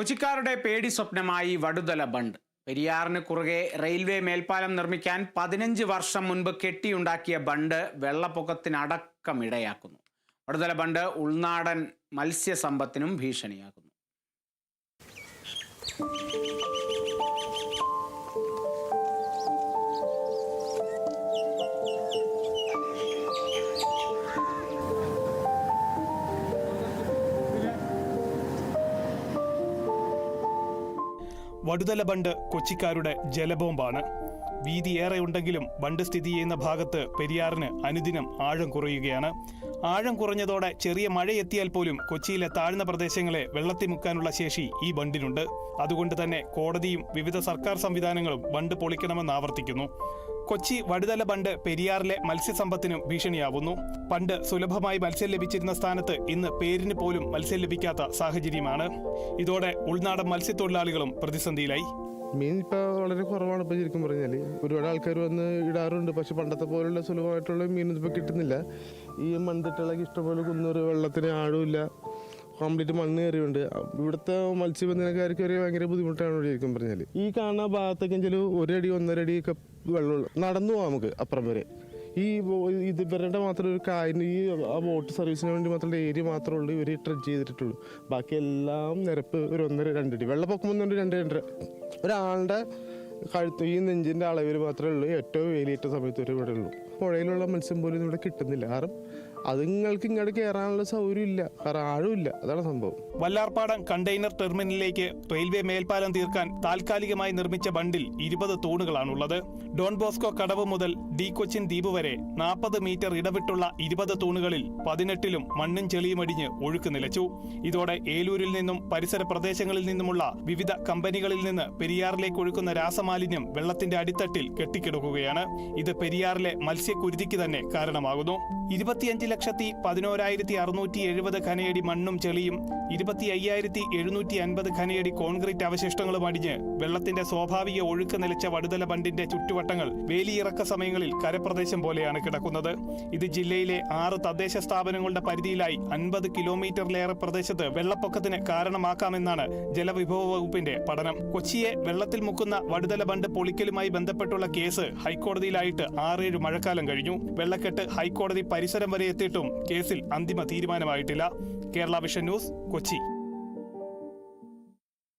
കൊച്ചിക്കാരുടെ പേടി സ്വപ്നമായി വടുതല ബണ്ട്. പെരിയാറിന് കുറുകെ റെയിൽവേ മേൽപ്പാലം നിർമ്മിക്കാൻ പതിനഞ്ച് വർഷം മുൻപ് കെട്ടിയുണ്ടാക്കിയ ബണ്ട് വെള്ളപ്പൊക്കത്തിനടക്കം ഇടയാക്കുന്നു വടുതല ബണ്ട് ഉൾനാടൻ മത്സ്യസമ്പത്തിനും ഭീഷണിയാകുന്നു വടുതല ബണ്ട് കൊച്ചിക്കാരുടെ ജലബോംബാണ്. വീതി ഏറെ ഉണ്ടെങ്കിലും ബണ്ട് സ്ഥിതി ചെയ്യുന്ന ഭാഗത്ത് പെരിയാറിന് അനുദിനം ആഴം കുറയുകയാണ്. ആഴം കുറഞ്ഞതോടെ ചെറിയ മഴയെത്തിയാൽ പോലും കൊച്ചിയിലെ താഴ്ന്ന പ്രദേശങ്ങളെ വെള്ളത്തിൽ മുക്കാനുള്ള ശേഷി ഈ ബണ്ടിനുണ്ട്. അതുകൊണ്ട് തന്നെ കോടതിയും വിവിധ സർക്കാർ സംവിധാനങ്ങളും ബണ്ട് പൊളിക്കണമെന്ന് ആവർത്തിക്കുന്നു. കൊച്ചി വടുതല ബണ്ട് പെരിയാറിലെ മത്സ്യസമ്പത്തിനും ഭീഷണിയാവുന്നു. പണ്ട് സുലഭമായി മത്സ്യം ലഭിച്ചിരുന്ന സ്ഥാനത്ത് ഇന്ന് പേരിന് പോലും മത്സ്യം ലഭിക്കാത്ത സാഹചര്യമാണ്. ഇതോടെ ഉൾനാടൻ മത്സ്യത്തൊഴിലാളികളും പ്രതിസന്ധിയിലായി. മീൻ ഇപ്പോൾ വളരെ കുറവാണ് ഇപ്പോൾ ശരിക്കും പറഞ്ഞാൽ ഒരുപാട് ആൾക്കാർ വന്ന് ഇടാറുണ്ട്. പക്ഷെ പണ്ടത്തെ പോലുള്ള സുലഭമായിട്ടുള്ള മീനൊന്നും ഇപ്പോൾ കിട്ടുന്നില്ല. ഈ മൺതിട്ടകളൊക്കെ ഇഷ്ടംപോലെ കുന്നൊരു വെള്ളത്തിന് ആഴമില്ല കംപ്ലീറ്റ് മണ്ണ് കയറിയുണ്ട് ഇവിടുത്തെ മത്സ്യബന്ധനക്കാർക്ക് വരെ ഭയങ്കര ബുദ്ധിമുട്ടാണ് ശരിക്കും പറഞ്ഞാൽ ഈ കാണുന്ന ഭാഗത്തൊക്കെ ഒരടി ഒന്നര അടി ഒക്കെ വെള്ളമുള്ള നടന്നു പോകാം നമുക്ക് അപ്പുറം വരെ. ഈ ഇത് ഇവരുടെ മാത്രം ഒരു കാര്യം ഈ ആ ബോട്ട് സർവീസിന് വേണ്ടി മാത്രമുള്ള ഏരിയ മാത്രമേ ഉള്ളൂ ഇവർ ട്രെഡ് ചെയ്തിട്ടുള്ളൂ. ബാക്കി എല്ലാം നിരപ്പ് ഒരു ഒന്നര രണ്ടടി വെള്ളപ്പൊക്കം വന്നുകൊണ്ട് രണ്ട് രണ്ടര ഒരാളുടെ കഴുത്ത് ഈ നെഞ്ചിന്റെ അളവിൽ മാത്രമേ ഉള്ളൂ ഏറ്റവും വേലിയേറ്റ സമയത്ത് ഒരു ഇവിടെ ഉള്ളൂ. പുഴയിലുള്ള മത്സ്യം പോലും ഇവിടെ കിട്ടുന്നില്ല. കാരണം അതുങ്ങൾക്ക് ഇങ്ങോട്ട് കയറാനുള്ള സൗകര്യം ഇല്ല. കാരണം ആഴമില്ല അതാണ് സംഭവം. വല്ലാർപ്പാടം കണ്ടെയ്നർ ടെർമിനലിലേക്ക് റെയിൽവേ മേൽപ്പാലം തീർക്കാൻ താൽക്കാലികമായി നിർമ്മിച്ച ബണ്ടിൽ ഇരുപത് തൂണുകളാണുള്ളത്. ഡോൺ ബോസ്കോ കടവ് മുതൽ ഡി കൊച്ചിൻ ദ്വീപ് വരെ നാൽപ്പത് മീറ്റർ ഇടവിട്ടുള്ള ഇരുപത് തൂണുകളിൽ പതിനെട്ടിലും മണ്ണും ചെളിയും അടിഞ്ഞ് ഒഴുക്ക് നിലച്ചു. ഇതോടെ ഏലൂരിൽ നിന്നും പരിസര പ്രദേശങ്ങളിൽ നിന്നുമുള്ള വിവിധ കമ്പനികളിൽ നിന്ന് പെരിയാറിലേക്ക് ഒഴുക്കുന്ന രാസമാലിന്യം വെള്ളത്തിന്റെ അടിത്തട്ടിൽ കെട്ടിക്കിടക്കുകയാണ്. ഇത് പെരിയാറിലെ മത്സ്യക്കുരുതിക്ക് തന്നെ കാരണമാകുന്നു. ഇരുപത്തിയഞ്ച് ലക്ഷത്തി പതിനോരായിരത്തി അറുന്നൂറ്റി എഴുപത് ഖനയടി മണ്ണും ചെളിയും ഇരുപത്തി അയ്യായിരത്തി എഴുന്നൂറ്റി അൻപത് ഖനയടി കോൺക്രീറ്റ് അവശിഷ്ടങ്ങളും അടിഞ്ഞ് വെള്ളത്തിന്റെ സ്വാഭാവിക ഒഴുക്ക് നിലച്ച വടുതല ബണ്ടിന്റെ ചുറ്റുവട്ടങ്ങൾ വേലിയിറക്ക സമയങ്ങളിൽ കരപ്രദേശം പോലെയാണ് കിടക്കുന്നത്. ഇത് ജില്ലയിലെ ആറ് തദ്ദേശ സ്ഥാപനങ്ങളുടെ പരിധിയിലായി അൻപത് കിലോമീറ്ററിലേറെ പ്രദേശത്ത് വെള്ളപ്പൊക്കത്തിന് കാരണമാക്കാമെന്നാണ് ജലവിഭവ വകുപ്പിന്റെ പഠനം. കൊച്ചിയെ വെള്ളത്തിൽ മുക്കുന്ന വടുതല ബണ്ട് പൊളിക്കലുമായി ബന്ധപ്പെട്ടുള്ള കേസ് ഹൈക്കോടതിയിലായിട്ട് ആറേഴ് മഴക്കാലം കഴിഞ്ഞു. വെള്ളക്കെട്ട് ഹൈക്കോടതി പരിസരം വരെ എത്തിയിട്ടും കേസിൽ അന്തിമ തീരുമാനമായിട്ടില്ല. Kerala vision news Kochi.